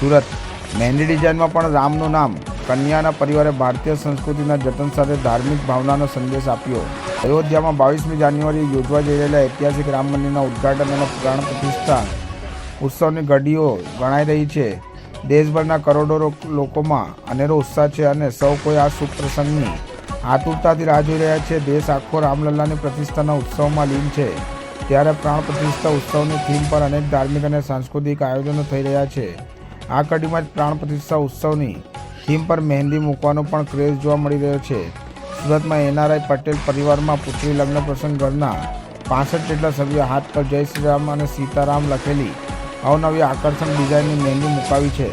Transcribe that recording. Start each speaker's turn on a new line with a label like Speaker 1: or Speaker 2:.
Speaker 1: સુરત. મહેંદી ડિઝાઇનમાં પણ રામનું નામ. કન્યાના પરિવારે ભારતીય સંસ્કૃતિના જતન સાથે ધાર્મિક ભાવનાનો સંદેશ આપ્યો. અયોધ્યામાં બાવીસમી જાન્યુઆરીએ યોજવા જઈ રહેલા ઐતિહાસિક રામ મંદિરના ઉદ્ઘાટન અને પ્રાણ પ્રતિષ્ઠા ઉત્સવની ઘડીઓ ગણાઈ રહી છે. દેશભરના કરોડો લોકોમાં અનેરો ઉત્સાહ છે અને સૌ કોઈ આ શુભ પ્રસંગની આતુરતાથી રાહ જોઈ રહ્યા છે. દેશ આખો રામલલ્લાની પ્રતિષ્ઠાના ઉત્સવમાં લીન છે. ત્યારે પ્રાણ પ્રતિષ્ઠા ઉત્સવની થીમ પર અનેક ધાર્મિક અને સાંસ્કૃતિક આયોજનો થઈ રહ્યા છે. આ કડીમાં જ પ્રાણ પ્રતિષ્ઠા ઉત્સવની થીમ પર મહેંદી મૂકવાનો પણ ક્રેઝ જોવા મળી રહ્યો છે. સુરતમાં એનઆરઆઈ પટેલ પરિવારમાં પુત્રી લગ્ન પ્રસંગ ઘરના પાસઠ જેટલા સભ્યો હાથ પર જય શ્રી રામ અને સીતારામ લખેલી અવનવી આકર્ષક ડિઝાઇનની મહેંદી મુકાવી છે.